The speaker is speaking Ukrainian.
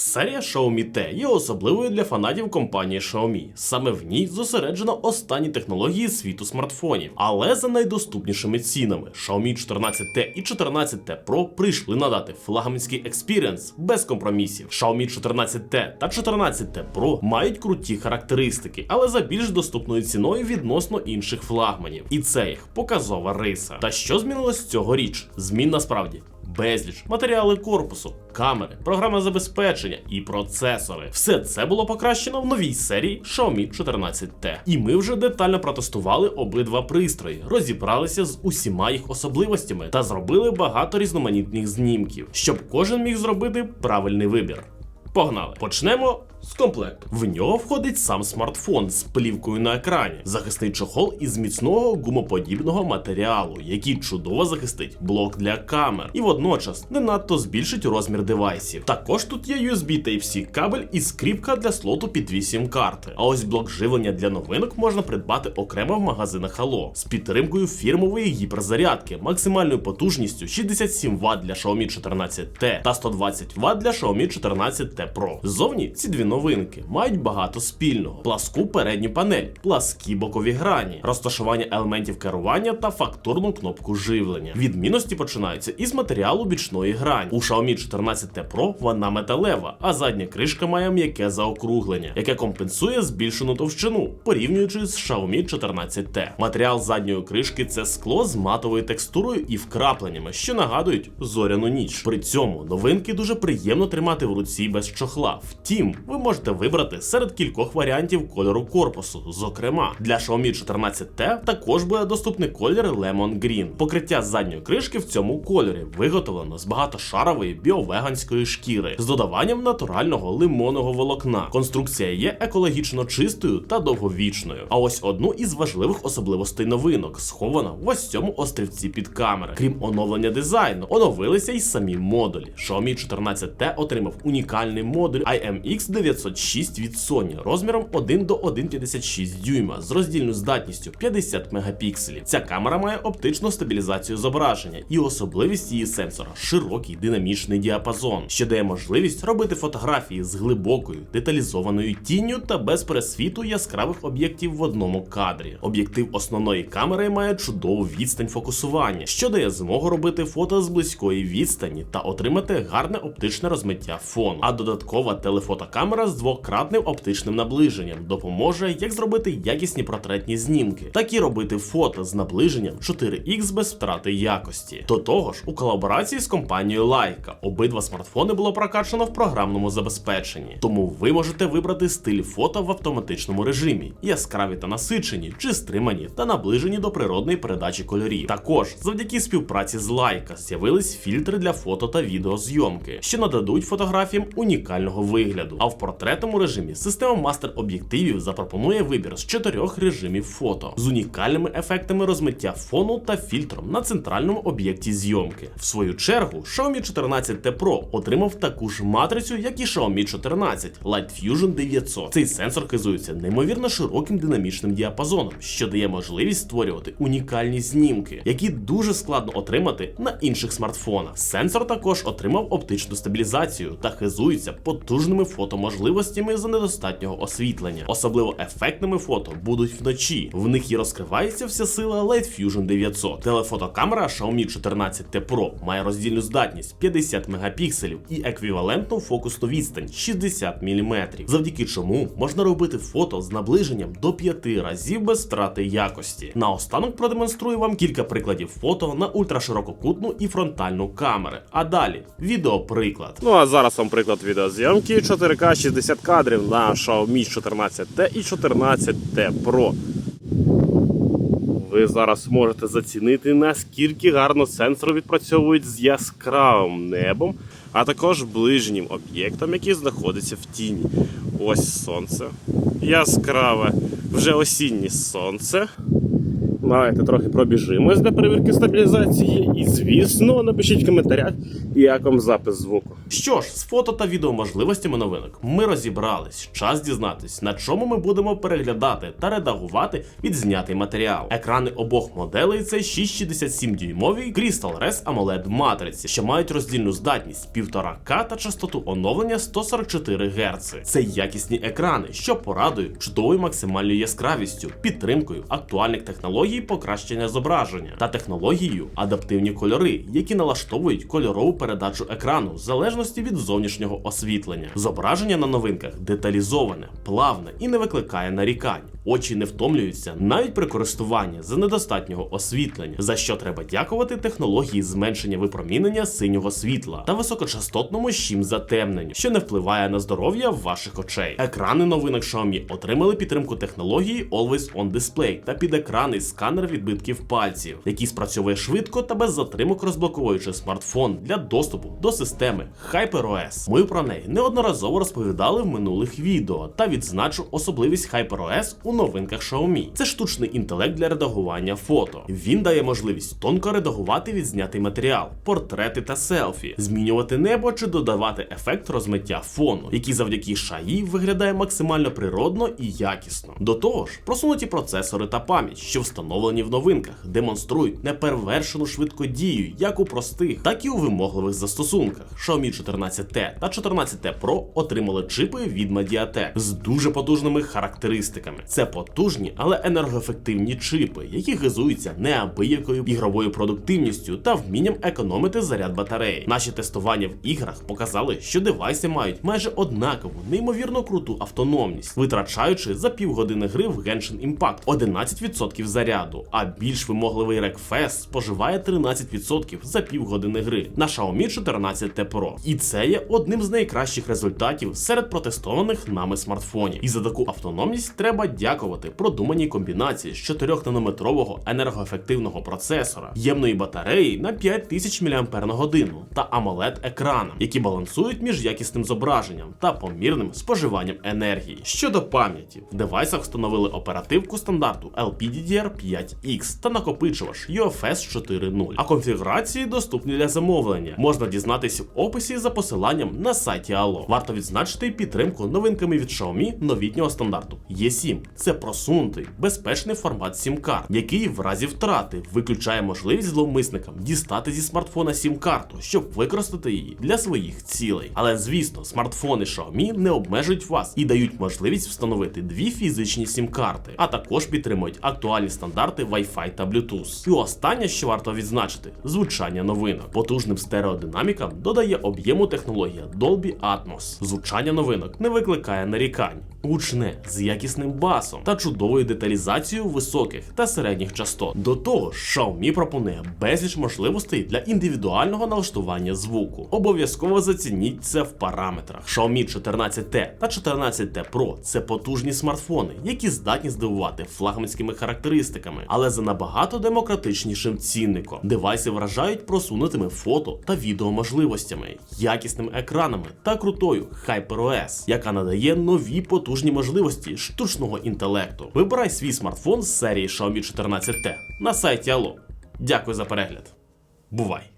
Серія Xiaomi T є особливою для фанатів компанії Xiaomi. Саме в ній зосереджено останні технології світу смартфонів, але за найдоступнішими цінами. Xiaomi 14T і 14T Pro прийшли надати флагманський експіріенс без компромісів. Xiaomi 14T та 14T Pro мають круті характеристики, але за більш доступною ціною відносно інших флагманів. І це їх показова риса. Та що змінилось цьогоріч? Змін насправді безліч, матеріали корпусу, камери, програма забезпечення і процесори. Все це було покращено в новій серії Xiaomi 14T. І ми вже детально протестували обидва пристрої, розібралися з усіма їх особливостями та зробили багато різноманітних знімків, щоб кожен міг зробити правильний вибір. Погнали! Почнемо з комплекту. В нього входить сам смартфон з плівкою на екрані, захисний чохол із міцного гумоподібного матеріалу, який чудово захистить блок для камер і водночас не надто збільшить розмір девайсів. Також тут є USB Type-C кабель і скріпка для слоту під 8 карти. А ось блок живлення для новинок можна придбати окремо в магазинах Allo з підтримкою фірмової гіперзарядки, максимальною потужністю 67 Вт для Xiaomi 14T та 120 Вт для Xiaomi 14T Pro. Ззовні ці дві новинки мають багато спільного: пласку передню панель, пласкі бокові грані, розташування елементів керування та фактурну кнопку живлення. Відмінності починаються із матеріалу бічної грані. У Xiaomi 14T Pro вона металева, а задня кришка має м'яке заокруглення, яке компенсує збільшену товщину, порівнюючи з Xiaomi 14T. Матеріал задньої кришки це скло з матовою текстурою і вкрапленнями, що нагадують зоряну ніч. При цьому новинки дуже приємно тримати в руці без чохла. Втім, ви можете вибрати серед кількох варіантів кольору корпусу. Зокрема, для Xiaomi 14T також буде доступний колір Lemon Green. Покриття задньої кришки в цьому кольорі виготовлено з багатошарової біовеганської шкіри з додаванням натурального лимонного волокна. Конструкція є екологічно чистою та довговічною. А ось одну із важливих особливостей новинок схована в ось цьому острівці під камери. Крім оновлення дизайну, оновилися й самі модулі. Xiaomi 14T отримав унікальний модуль IMX 906 від Sony розміром 1 до 1,56 дюйма з роздільною здатністю 50 мегапікселів. Ця камера має оптичну стабілізацію зображення і особливість її сенсора широкий динамічний діапазон, що дає можливість робити фотографії з глибокою деталізованою тінню та без пересвіту яскравих об'єктів в одному кадрі. Об'єктив основної камери має чудову відстань фокусування, що дає змогу робити фото з близької відстані та отримати гарне оптичне розмиття фону. А додаткова телефотокамера з двократним оптичним наближенням допоможе як зробити якісні портретні знімки, так і робити фото з наближенням 4х без втрати якості. До того ж, у колаборації з компанією Leica обидва смартфони було прокачано в програмному забезпеченні, тому ви можете вибрати стиль фото в автоматичному режимі, яскраві та насичені, чи стримані та наближені до природної передачі кольорів. Також завдяки співпраці з Leica з'явились фільтри для фото та відеозйомки, що нададуть фотографіям унікального вигляду. А в портретному режимі система мастер об'єктивів запропонує вибір з чотирьох режимів фото з унікальними ефектами розмиття фону та фільтром на центральному об'єкті зйомки. В свою чергу, Xiaomi 14T Pro отримав таку ж матрицю, як і Xiaomi 14 Light Fusion 900. Цей сенсор хизується неймовірно широким динамічним діапазоном, що дає можливість створювати унікальні знімки, які дуже складно отримати на інших смартфонах. Сенсор також отримав оптичну стабілізацію та хизується потужними фотоможливостями за недостатнього освітлення. Особливо ефектними фото будуть вночі. В них і розкривається вся сила Light Fusion 900. Телефотокамера Xiaomi 14T Pro має роздільну здатність 50 мегапікселів і еквівалентну фокусну відстань 60 мм, завдяки чому можна робити фото з наближенням до 5 разів без втрати якості. Наостанок продемонструю вам кілька прикладів фото на ультраширококутну і фронтальну камери. А далі відеоприклад. Ну а зараз вам приклад відеозйомки 4К 60 кадрів на Xiaomi 14T і 14T Pro. Ви зараз можете зацінити, наскільки гарно сенсор відпрацьовують з яскравим небом, а також ближнім об'єктом, який знаходиться в тіні. Ось сонце. Яскраве, вже осіннє сонце. Давайте трохи пробіжимось для перевірки стабілізації. І, звісно, напишіть в коментарях, як вам запис звуку. Що ж, з фото та відеоможливостями новинок ми розібрались. Час дізнатись, на чому ми будемо переглядати та редагувати відзнятий матеріал. Екрани обох моделей це 667 дюймові Crystal Res AMOLED матриці, що мають роздільну здатність 1,5К та частоту оновлення 144 Гц. Це якісні екрани, що порадують чудовою максимальною яскравістю, підтримкою актуальних технологій покращення зображення та технологією адаптивні кольори, які налаштовують кольорову передачу екрану в залежності від зовнішнього освітлення. Зображення на новинках деталізоване, плавне і не викликає нарікань. Очі не втомлюються навіть при користуванні за недостатнього освітлення, за що треба дякувати технології зменшення випромінення синього світла та високочастотному щім затемненню, що не впливає на здоров'я ваших очей. Екрани новинок Xiaomi отримали підтримку технології Always On Display та підекранний сканер відбитків пальців, який спрацьовує швидко та без затримок розблоковуючи смартфон для доступу до системи HyperOS. Ми про неї неодноразово розповідали в минулих відео та відзначу особливість HyperOS у новинках Xiaomi. Це штучний інтелект для редагування фото. Він дає можливість тонко редагувати відзнятий матеріал, портрети та селфі, змінювати небо чи додавати ефект розмиття фону, який завдяки шаї виглядає максимально природно і якісно. До того ж, просунуті процесори та пам'ять, що встановлені в новинках, демонструють неперевершену швидкодію як у простих, так і у вимогливих застосунках. Xiaomi 14T та 14T Pro отримали чипи від Mediatek з дуже потужними характеристиками. Це потужні, але енергоефективні чипи, які хизуються неабиякою ігровою продуктивністю та вмінням економити заряд батареї. Наші тестування в іграх показали, що девайси мають майже однакову, неймовірно круту автономність, витрачаючи за півгодини гри в Genshin Impact 11% заряду, а більш вимогливий Wreckfest споживає 13% за півгодини гри на Xiaomi 14T Pro. І це є одним з найкращих результатів серед протестованих нами смартфонів. І за таку автономність треба дякувати продуманій комбінації з 4-нанометрового енергоефективного процесора, ємної батареї на 5000 мАч та amoled екраном які балансують між якісним зображенням та помірним споживанням енергії. Щодо пам'яті, в девайсах встановили оперативку стандарту LPDDR5X та накопичувач UFS 4.0, а конфігурації доступні для замовлення. Можна дізнатися в описі за посиланням на сайті Allo. Варто відзначити підтримку новинками від Xiaomi новітнього стандарту E7. Це просунутий безпечний формат SIM-карт, який в разі втрати виключає можливість зловмисникам дістати зі смартфона SIM-карту, щоб використати її для своїх цілей. Але звісно, смартфони Xiaomi не обмежують вас і дають можливість встановити дві фізичні SIM-карти, а також підтримують актуальні стандарти Wi-Fi та Bluetooth. І останнє, що варто відзначити, звучання новинок. Потужним стереодинамікам додає об'єму технологія Dolby Atmos. Звучання новинок не викликає нарікань. Гучне з якісним басом та чудовою деталізацією високих та середніх частот. До того ж, Xiaomi пропонує безліч можливостей для індивідуального налаштування звуку. Обов'язково зацініть це в параметрах. Xiaomi 14T та 14T Pro це потужні смартфони, які здатні здивувати флагманськими характеристиками, але за набагато демократичнішим цінником. Девайси вражають просунутими фото та відеоможливостями, якісними екранами та крутою HyperOS, яка надає нові потужні можливості штучного інтелекту. Вибирай свій смартфон з серії Xiaomi 14T на сайті Allo. Дякую за перегляд. Бувай!